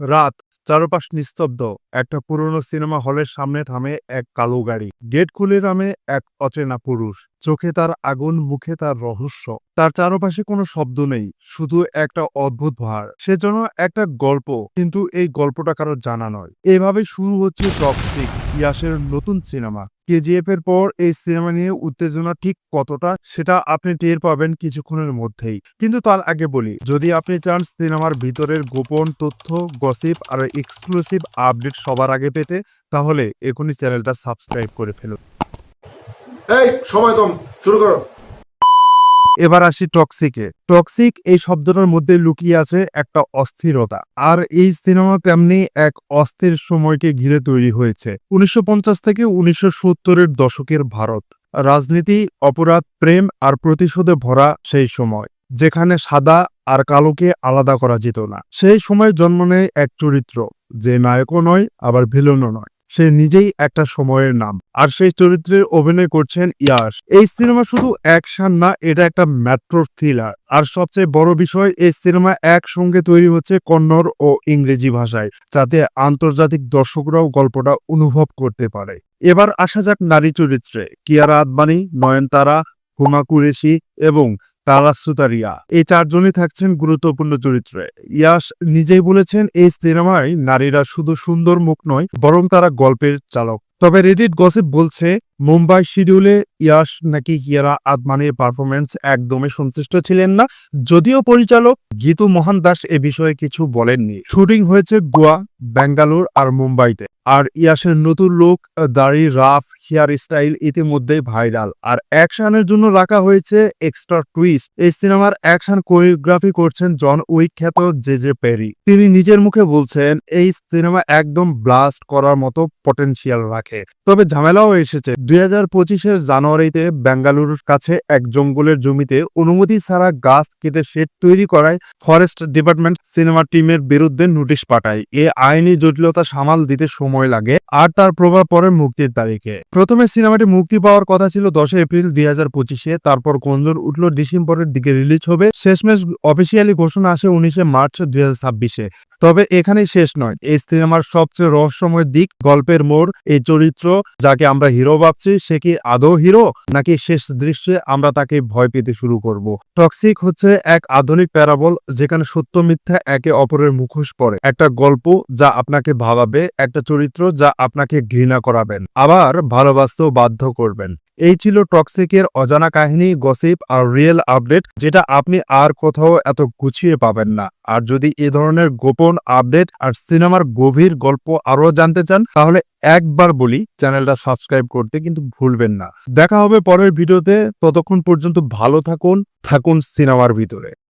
রাত, চারপাশ নিস্তব্ধ। একটা পুরনো সিনেমা হলের সামনে থামে এক কালো গাড়ি। গেট খুলে নামে এক অচেনা পুরুষ। চোখে তার আগুন, মুখে তার রহস্য। তার চারপাশে কোনো শব্দ নেই, শুধু একটা অদ্ভুত ভার। সেজন্য একটা গল্প, কিন্তু এই গল্পটা কারও জানা নয়। এভাবে শুরু হচ্ছে টক্সিক ইয়াসের নতুন সিনেমা। কেজিএফ এর পর এই সিনেমা নিয়ে উত্তেজনা ঠিক কতটা, সেটা আপনি টের পাবেন কিছুক্ষণের মধ্যেই। কিন্তু তার আগে বলি, যদি আপনি চান সিনেমার ভিতরের গোপন তথ্য গসিপ আর এক্সক্লুসিভ আপডেট সবার আগে পেতে, তাহলে এখনই চ্যানেলটা সাবস্ক্রাইব করে ফেলুন। এই, সময় কম, শুরু করো। এবার আসি টক্সিকে টক্সিক এই শব্দটার মধ্যে লুকিয়ে আছে একটা অস্থিরতা। আর এই সিনেমা তেমনি এক অস্থির সময়কে ঘিরে তৈরি হয়েছে। উনিশশো পঞ্চাশ থেকে উনিশশো দশকের ভারত। রাজনীতি, অপরাধ, প্রেম আর প্রতিশোধে ভরা সেই সময়, যেখানে সাদা আর কালোকে আলাদা করা যেত না। সেই সময় জন্ম নেয় এক চরিত্র, যে নায়কও নয়, আবার ভিলনও নয়। সে নিজেই একটা সময়ের নাম। আর সেই চরিত্রের অভিনয় করছেন ইয়াস এই সিনেমা শুধু অ্যাকশন না, এটা একটা মেট্রো থ্রিলার। আর সবচেয়ে বড় বিষয়, এই সিনেমা একসঙ্গে তৈরি হচ্ছে কন্নড় ও ইংরেজি ভাষায়, যাতে আন্তর্জাতিক দর্শকরাও গল্পটা অনুভব করতে পারে। এবার আসা যাক নারী চরিত্রে। কিয়ারা আদবানি, নয়নতারা হুমা কুরেশি এবং তারা সুতারিয়া। এই চারজনই থাকছেন গুরুত্বপূর্ণ চরিত্রে। ইয়াশ নিজেই বলেছেন, এই সিনেমায় নারীরা শুধু সুন্দর মুখ নয়, বরং তারা গল্পের চালক। তবে রেডিট গসিপ বলছে, মুম্বাই শিডিউলে ইয়াশ নাকি কিয়ারা আদমানির পারফরমেন্স একদমই সন্তুষ্ট ছিলেন না, যদিও পরিচালক গীতু মোহন দাস এ বিষয়ে কিছু বলেননি। শুটিং হয়েছে গোয়া বেঙ্গালুর আর মুম্বাইতে। আর ইয়াসের নতুন লুক দাড়ি রাফ হেয়ার স্টাইল ইতিমধ্যে ভাইরাল আর অ্যাকশনের জন্য রাখা হয়েছে এক্সট্রা টুইস্ট এই সিনেমার অ্যাকশন কোরিওগ্রাফি করছেন জন উইক খ্যাত জে জে পেরি। তিনি নিজের মুখে বলছেন, এই সিনেমা একদম ব্লাস্ট করার মতো পটেনশিয়াল রাখে। তবে ঝামেলাও এসেছে। দুই হাজার পঁচিশের জানুয়ারিতে বেঙ্গালুরুর কাছে এক জঙ্গলের জমিতে অনুমতি ছাড়া গাছ কেটে শেড তৈরি করায় ফরেস্ট ডিপার্টমেন্ট সিনেমা টিমের বিরুদ্ধে নোটিশ পাঠায়। এ আইনি জটিলতা সামাল দিতে সময় লাগে আর তার প্রভাব পড়ে মুক্তির তারিখে। প্রথমে সিনেমাটি মুক্তি পাওয়ার কথা ছিল দশই এপ্রিল দুই হাজার পঁচিশে, তারপর গঞ্জর উঠল ডিসেম্বরের দিকে রিলিজ হবে। শেষমেশ অফিসিয়ালি ঘোষণা আসে উনিশে মার্চ দুই হাজার ছাব্বিশে। তবে এখানেই শেষ নয়, এই সিনেমার সবচেয়ে রহস্যময় দিক গল্পের মোড়, এই চরিত্র যাকে আমরা হিরো ভাবছি, সে কি আদৌ হিরো? নাকি শেষ দৃশ্যে আমরা তাকে ভয় পেতে শুরু করব? টক্সিক হচ্ছে এক আধুনিক প্যারাবল যেখানে সত্য মিথ্যা একে অপরের মুখোশ পড়ে। একটা গল্প যা আপনাকে ভাবাবে, একটা চরিত্র যা আপনাকে ঘৃণা করাবেন, আবার ভালোবাসতেও বাধ্য করবেন। এই ছিল টক্সিকের অজানা কাহিনী গসিপ আর রিয়েল আপডেট যেটা আপনি আর কোথাও এত গুছিয়ে পাবেন না। আর যদি এ ধরনের গোপন আপডেট আর সিনেমার গভীর গল্প আরও জানতে চান, তাহলে একবার বলি, চ্যানেলটা সাবস্ক্রাইব করতে কিন্তু ভুলবেন না। দেখা হবে পরের ভিডিওতে, ততক্ষণ পর্যন্ত ভালো থাকুন থাকুন সিনেমার ভিতরে।